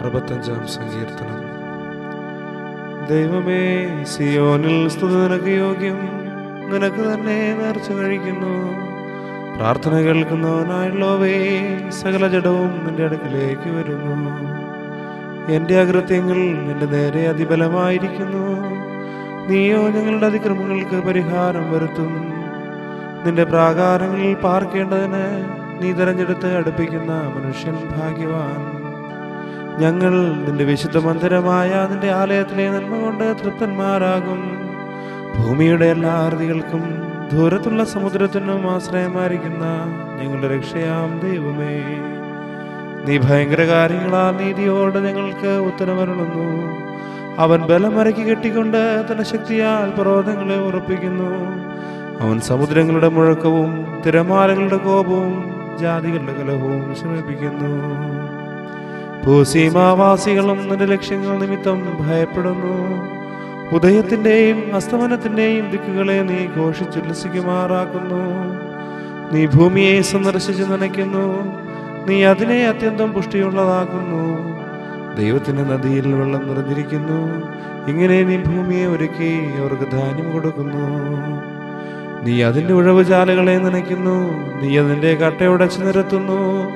അറുപത്തഞ്ചാം സങ്കീർത്തനം. ദൈവമേ സിയോനിൽ സ്തുതി നിനക്ക് യോഗ്യം. നിനക്ക് തന്നെ നേർച്ച കഴിക്കുന്നു. പ്രാർത്ഥന കേൾക്കുന്നവനായുള്ളവേ സകല ജഡവും നിന്റെ അടുക്കിലേക്ക് വരുന്നു. എന്റെ അകൃത്യങ്ങൾ നിന്റെ നേരെ അതിബലമായിരിക്കുന്നു. നീയോ ഞങ്ങളുടെ അതിക്രമങ്ങൾക്ക് പരിഹാരം വരുത്തും. നിന്റെ പ്രാകാരങ്ങളിൽ പാർക്കേണ്ടതിന് നീ തെരഞ്ഞെടുത്ത് അടുപ്പിക്കുന്ന മനുഷ്യൻ ഭാഗ്യവാൻ. ഞങ്ങൾ നിന്റെ വിശുദ്ധ മന്ദിരമായ നിന്റെ ആലയത്തിലെ നന്മ കൊണ്ട് തൃപ്തന്മാരാകും. ഭൂമിയുടെ എല്ലാ ആർതികൾക്കും ദൂരത്തുള്ള സമുദ്രത്തിനും ആശ്രയമായിരിക്കുന്ന ഞങ്ങളുടെ രക്ഷയാം ദൈവമേ. നീ ഭയങ്കര കാര്യങ്ങളാൽ നീതിയോട് ഞങ്ങൾക്ക് ഉത്തരമരുളുന്നു. അവൻ ബലമരക്കി കെട്ടിക്കൊണ്ട് തന്റെ ശക്തിയാൽ പർവതങ്ങളെ ഉറപ്പിക്കുന്നു. അവൻ സമുദ്രങ്ങളുടെ മുഴക്കവും തിരമാലകളുടെ കോപവും ജാതികളുടെ കലഹവും ശമിപ്പിക്കുന്നു. ഭൂസീമാവാസികളും നിന്റെ ലക്ഷ്യങ്ങൾ നിമിത്തം ഭയപ്പെടുന്നു. ഉദയത്തിന്റെയും അസ്തമനത്തിന്റെയും ദിക്കുകളെ നീ ഘോഷിച്ചുല്ലസിക്കുമാറാക്കുന്നു. നീ ഭൂമിയെ സന്ദർശിച്ച് നനയ്ക്കുന്നു. നീ അതിനെ അത്യന്തം പുഷ്ടിയുള്ളതാക്കുന്നു. ദൈവത്തിന്റെ നദിയിൽ വെള്ളം നിറഞ്ഞിരിക്കുന്നു. ഇങ്ങനെ നീ ഭൂമിയെ ഒരുക്കി അവർക്ക് ധാന്യം കൊടുക്കുന്നു. നീ അതിന്റെ ഉഴവുചാലുകളെ നനയ്ക്കുന്നു. നീ അതിന്റെ കട്ടയുടച്ച് നിരത്തുന്നു.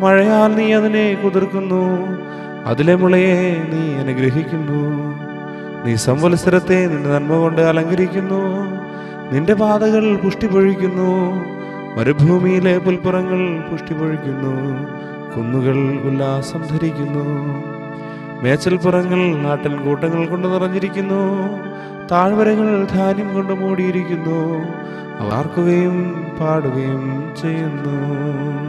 മഴയാൽ നീ അതിനെ കുതിർക്കുന്നു. അതിലെ മുളയെ നീ അനുഗ്രഹിക്കുന്നു. നീ സംവത്സരത്തെ നിന്റെ നന്മ കൊണ്ട് അലങ്കരിക്കുന്നു. നിന്റെ പാതകൾ പുഷ്ടി പൊഴിക്കുന്നു മരുഭൂമിയിലെ പുൽപ്പുറങ്ങൾ പുഷ്ടി പൊഴിക്കുന്നു കുന്നുകൾ ഉല്ലാസം ധരിക്കുന്നു. മേച്ചൽപ്പുറങ്ങൾ നാട്ടിൻ കൂട്ടങ്ങൾ കൊണ്ട് നിറഞ്ഞിരിക്കുന്നു. താഴ്വരകൾ ധാന്യം കൊണ്ട് മൂടിയിരിക്കുന്നു. അവർക്കുകയും പാടുകയും ചെയ്യുന്നു.